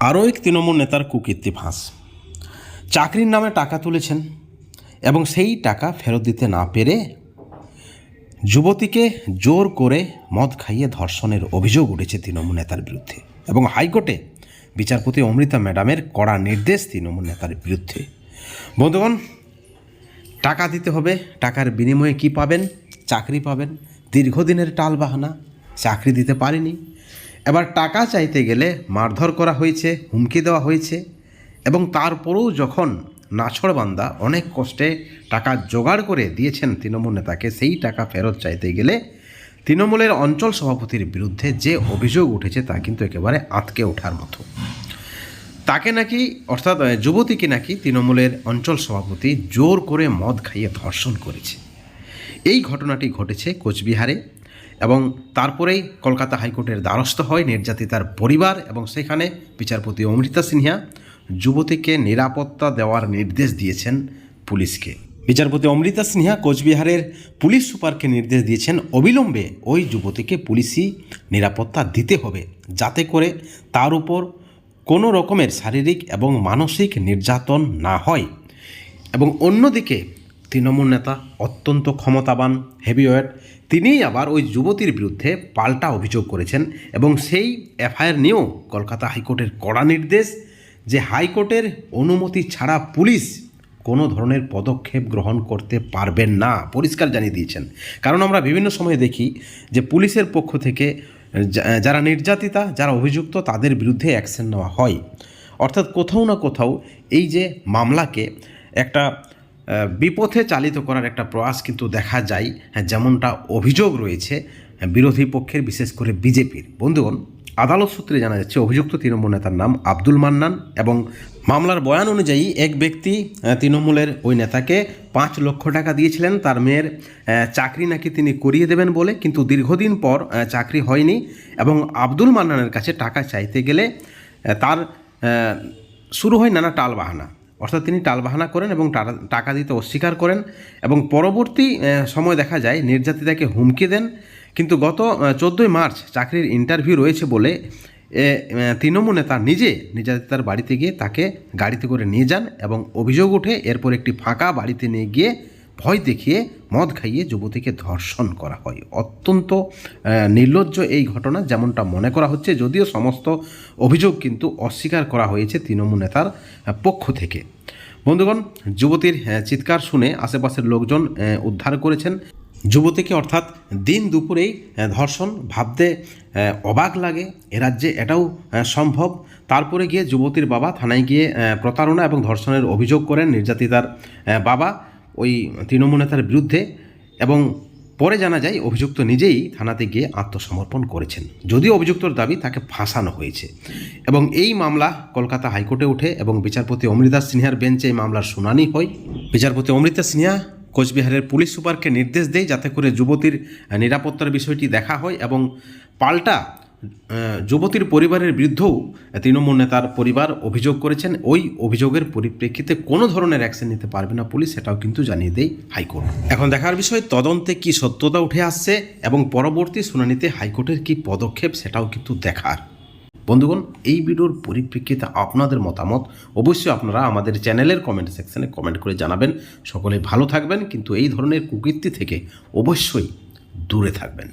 আরও এক তৃণমূল নেতার কুকীর্তি ফাঁস। চাকরির নামে টাকা তুলেছেন এবং সেই টাকা ফেরত দিতে না পেরে যুবতীকে জোর করে মদ খাইয়ে ধর্ষণের অভিযোগ উঠেছে তৃণমূল নেতার বিরুদ্ধে এবং হাইকোর্টে বিচারপতি অমৃতা ম্যাডামের কড়া নির্দেশ তৃণমূল নেতার বিরুদ্ধে। বন্ধুগণ, টাকা দিতে হবে, টাকার বিনিময়ে কি পাবেন? চাকরি পাবেন, দীর্ঘদিনের টাল বাহানা চাকরি দিতে পারেনি এবার টাকা চাইতে গেলে মারধর করা হয়েছে, হুমকি দেওয়া হয়েছে এবং তারপরেও যখন নাছড়বান্দা অনেক কষ্টে টাকা জোগাড় করে দিয়েছেন তৃণমূল নেতাকে, সেই টাকা ফেরত চাইতে গেলে তৃণমূলের অঞ্চল সভাপতির বিরুদ্ধে যে অভিযোগ উঠেছে তা কিন্তু একেবারে আঁতকে ওঠার মতো। তাকে নাকি, অর্থাৎ যুবতীকে নাকি তৃণমূলের অঞ্চল সভাপতি জোর করে মদ খাইয়ে ধর্ষণ করেছে। এই ঘটনাটি ঘটেছে কোচবিহারে। এবং তারপরেই কলকাতা হাইকোর্টের দ্বারস্থ হয় নির্যাতিতার পরিবার এবং সেখানে বিচারপতি অমৃতা সিনহা যুবতীকে নিরাপত্তা দেওয়ার নির্দেশ দিয়েছেন পুলিশকে। বিচারপতি অমৃতা সিনহা কোচবিহারের পুলিশ সুপারকে নির্দেশ দিয়েছেন, অবিলম্বে ওই যুবতীকে পুলিশি নিরাপত্তা দিতে হবে, যাতে করে তার উপর কোনো রকমের শারীরিক এবং মানসিক নির্যাতন না হয়। এবং অন্যদিকে তৃণমূল নেতা, অত্যন্ত ক্ষমতাবান হেভিওয়েট, তিনিই আবার ওই যুবতীর বিরুদ্ধে পাল্টা অভিযোগ করেছেন এবং সেই এফআইআর নিয়েও কলকাতা হাইকোর্টের কড়া নির্দেশ যে হাইকোর্টের অনুমতি ছাড়া পুলিশ কোনো ধরনের পদক্ষেপ গ্রহণ করতে পারবেন না, পরিষ্কার জানিয়ে দিয়েছেন। কারণ আমরা বিভিন্ন সময় দেখি যে পুলিশের পক্ষ থেকে যারা নির্যাতিতা, যারা অভিযুক্ত, তাদের বিরুদ্ধে অ্যাকশন নেওয়া হয়। অর্থাৎ কোথাও না কোথাও এই যে মামলাকে একটা বিপথে চালিত করার একটা প্রয়াস কিন্তু দেখা যায়। হ্যাঁ, যেমনটা অভিযোগ রয়েছে হ্যাঁ, বিরোধী পক্ষের বিশেষ করে বিজেপির। বন্ধুগণ আদালত সূত্রে জানা যাচ্ছে অভিযুক্ত তৃণমূল নেতার নাম আব্দুল মান্নান এবং মামলার বয়ান অনুযায়ী এক ব্যক্তি তৃণমূলের ওই নেতাকে পাঁচ লক্ষ টাকা দিয়েছিলেন। তার মেয়ের চাকরি নাকি তিনি করিয়ে দেবেন বলে কিন্তু দীর্ঘদিন পর চাকরি হয়নি এবং আব্দুল মান্নানের কাছে টাকা চাইতে গেলে তার শুরু হয় নানা টালবাহানা। অর্থাৎ তিনি টালবাহানা করেন এবং টাকা- দিতে অস্বীকার করেন এবং পরবর্তী সময় দেখা যায় নির্যাতিতাকে হুমকি দেন। কিন্তু গত চোদ্দোই মার্চ চাকরির ইন্টারভিউ রয়েছে বলে তৃণমূল নেতা নিজে নির্যাতিতার বাড়িতে গিয়ে তাকে গাড়িতে করে নিয়ে যান এবং অভিযোগ ওঠে এরপর একটি ফাঁকা বাড়িতে নিয়ে গিয়ে ভয় দেখিয়ে মদ খাইয়ে যুবতীকে ধর্ষণ করা হয়। অত্যন্ত নির্লজ্জ এই ঘটনা যেমনটা মনে করা হচ্ছে, যদিও সমস্ত অভিযোগ কিন্তু অস্বীকার করা হয়েছে তৃণমূল নেতার পক্ষ থেকে। বন্ধুগণ, যুবতীর চিৎকার শুনে আশেপাশের লোকজন উদ্ধার করেছেন। যুবতীকে অর্থাৎ দিন দুপুরেই ধর্ষণ ভাবতে অবাক লাগে। এ রাজ্যে এটাও সম্ভব। তারপরে গিয়ে যুবতীর বাবা থানায় গিয়ে প্রতারণা এবং ধর্ষণের অভিযোগ করেন নির্যাতিতার বাবা। ওই তৃণমূল নেতার বিরুদ্ধে এবং পরে জানা যায় অভিযুক্ত নিজেই থানাতে গিয়ে আত্মসমর্পণ করেছেন। যদিও অভিযুক্তর দাবি তাকে ফাঁসানো হয়েছে। এবং এই মামলা কলকাতা হাইকোর্টে ওঠে এবং বিচারপতি অমৃতা সিনহার বেঞ্চে এই মামলার শুনানি হয়। বিচারপতি অমৃতা সিনহা কোচবিহারের পুলিশ সুপারকে নির্দেশ দেয় যাতে করে যুবতীর নিরাপত্তার বিষয়টি দেখা হয় এবং পাল্টা যুবতীর পরিবারের বিরুদ্ধেও তৃণমূল নেতার পরিবার অভিযোগ করেছেন, ওই অভিযোগের পরিপ্রেক্ষিতে কোনো ধরনের অ্যাকশন নিতে পারবে না পুলিশ, সেটাও কিন্তু জানিয়ে দেয় হাইকোর্ট। এখন দেখার বিষয়, তদন্তে কি সত্যতা উঠে আসছে এবং পরবর্তী শুনানিতে হাইকোর্টের কি পদক্ষেপ সেটাও কিন্তু দেখার। বন্ধুগণ, এই ভিডিওর পরিপ্রেক্ষিতে আপনাদের মতামত অবশ্যই আপনারা আমাদের চ্যানেলের কমেন্ট সেকশনে কমেন্ট করে জানাবেন। সকলে ভালো থাকবেন, কিন্তু এই ধরনের কুকীর্তি থেকে অবশ্যই দূরে থাকবেন।